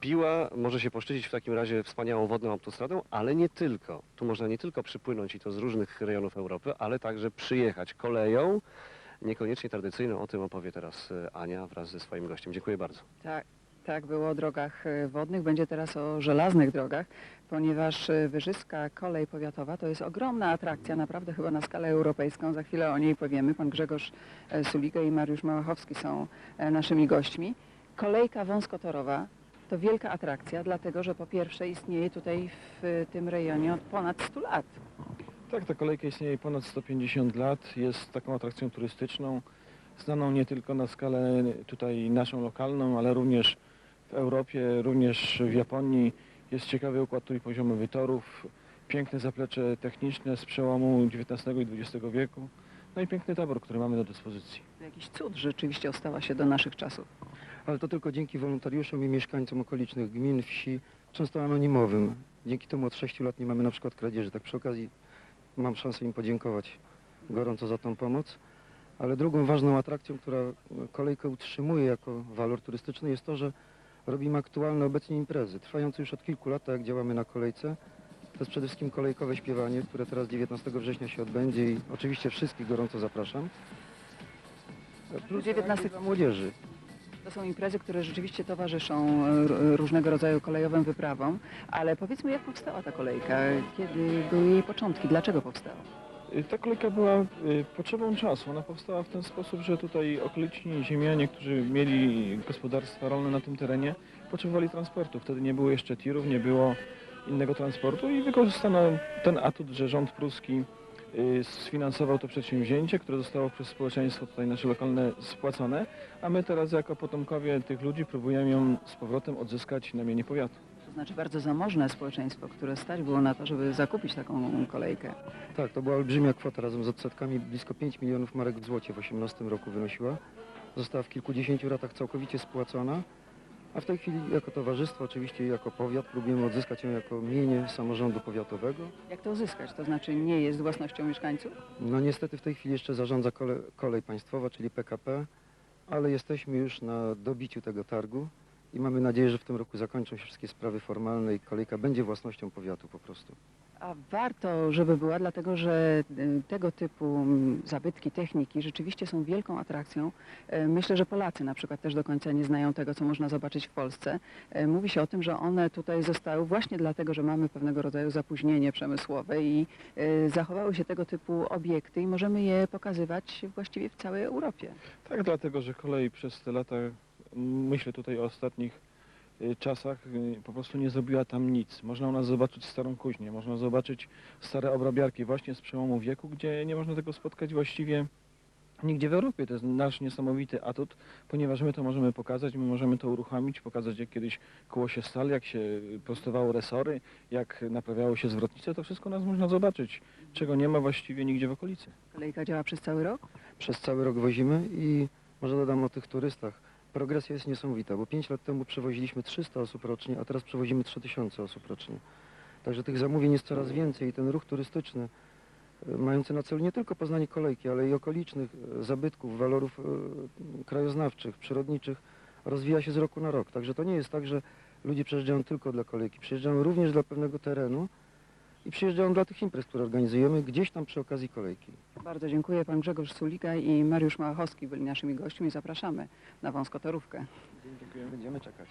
Piła może się poszczycić w takim razie wspaniałą wodną autostradą, ale nie tylko. Tu można nie tylko przypłynąć i to z różnych rejonów Europy, ale także przyjechać koleją, niekoniecznie tradycyjną. O tym opowie teraz e, Ania wraz ze swoim gościem. Dziękuję bardzo. Tak, tak było o drogach e, wodnych, będzie teraz o żelaznych drogach, ponieważ e, Wyżyska Kolej Powiatowa to jest ogromna atrakcja, naprawdę chyba na skalę europejską. Za chwilę o niej powiemy. Pan Grzegorz Suliga i Mariusz Małachowski są naszymi gośćmi. Kolejka wąskotorowa to wielka atrakcja, dlatego że po pierwsze istnieje tutaj w tym rejonie od ponad 100 lat. Tak, ta kolejka istnieje ponad 150 lat, jest taką atrakcją turystyczną, znaną nie tylko na skalę tutaj naszą lokalną, ale również w Europie, również w Japonii. Jest ciekawy układ trójpoziomowy torów, piękne zaplecze techniczne z przełomu XIX i XX wieku, no i piękny tabor, który mamy do dyspozycji. Jakiś cud rzeczywiście ostała się do naszych czasów. Ale to tylko dzięki wolontariuszom i mieszkańcom okolicznych gmin, wsi, często anonimowym. Dzięki temu od 6 lat nie mamy na przykład kradzieży. Tak przy okazji mam szansę im podziękować gorąco za tą pomoc. Ale drugą ważną atrakcją, która kolejkę utrzymuje jako walor turystyczny jest to, że robimy aktualne obecnie imprezy, trwające już od kilku lat, tak jak działamy na kolejce. To jest przede wszystkim kolejkowe śpiewanie, które teraz 19 września się odbędzie i oczywiście wszystkich gorąco zapraszam. Plus 19 dla młodzieży. To są imprezy, które rzeczywiście towarzyszą e, różnego rodzaju kolejowym wyprawom, ale powiedzmy, jak powstała ta kolejka? Kiedy były jej początki? Dlaczego powstała? Y, Ta kolejka była y, potrzebą czasu. Ona powstała w ten sposób, że tutaj okoliczni ziemianie, którzy mieli gospodarstwa rolne na tym terenie, potrzebowali transportu. Wtedy nie było jeszcze tirów, nie było innego transportu i wykorzystano ten atut, że rząd pruski y, sfinansował to przedsięwzięcie, które zostało przez społeczeństwo tutaj nasze lokalne spłacone, a my teraz jako potomkowie tych ludzi próbujemy ją z powrotem odzyskać na mienie powiatu. To znaczy bardzo zamożne społeczeństwo, które stać było na to, żeby zakupić taką kolejkę. Tak, to była olbrzymia kwota razem z odsetkami, blisko 5 milionów marek w złocie w 18 roku wynosiła. Została w kilkudziesięciu latach całkowicie spłacona, a w tej chwili jako towarzystwo, oczywiście jako powiat, próbujemy odzyskać ją jako mienie samorządu powiatowego. Jak to uzyskać? To znaczy nie jest własnością mieszkańców? No niestety w tej chwili jeszcze zarządza kole, kolej państwowa, czyli PKP, ale jesteśmy już na dobiciu tego targu i mamy nadzieję, że w tym roku zakończą się wszystkie sprawy formalne i kolejka będzie własnością powiatu po prostu. A warto, żeby była, dlatego że y, tego typu mm, zabytki, techniki rzeczywiście są wielką atrakcją. E, Myślę, że Polacy na przykład też do końca nie znają tego, co można zobaczyć w Polsce. E, Mówi się o tym, że one tutaj zostały właśnie dlatego, że mamy pewnego rodzaju zapóźnienie przemysłowe i zachowały się tego typu obiekty i możemy je pokazywać właściwie w całej Europie. Tak, dlatego, że kolej przez te lata, myślę tutaj o ostatnich y, czasach, y, po prostu nie zrobiła tam nic. Można u nas zobaczyć starą kuźnię, można zobaczyć stare obrabiarki właśnie z przełomu wieku, gdzie nie można tego spotkać właściwie nigdzie w Europie. To jest nasz niesamowity atut, ponieważ my to możemy pokazać, my możemy to uruchomić, pokazać jak kiedyś koło się stali, jak się prostowało resory, jak naprawiało się zwrotnice, to wszystko u nas można zobaczyć, czego nie ma właściwie nigdzie w okolicy. Kolejka działa przez cały rok? Przez cały rok wozimy i może dodam o tych turystach. Progresja jest niesamowita, bo 5 lat temu przewoziliśmy 300 osób rocznie, a teraz przewozimy 3000 osób rocznie. Także tych zamówień jest coraz więcej i ten ruch turystyczny, e, mający na celu nie tylko poznanie kolejki, ale i okolicznych e, zabytków, walorów e, krajoznawczych, przyrodniczych, rozwija się z roku na rok. Także to nie jest tak, że ludzie przyjeżdżają tylko dla kolejki, przyjeżdżają również dla pewnego terenu i przyjeżdżają dla tych imprez, które organizujemy gdzieś tam przy okazji kolejki. Bardzo dziękuję. Pan Grzegorz Sulika i Mariusz Małachowski byli naszymi gośćmi. Zapraszamy na wąskotorówkę. Będziemy czekać.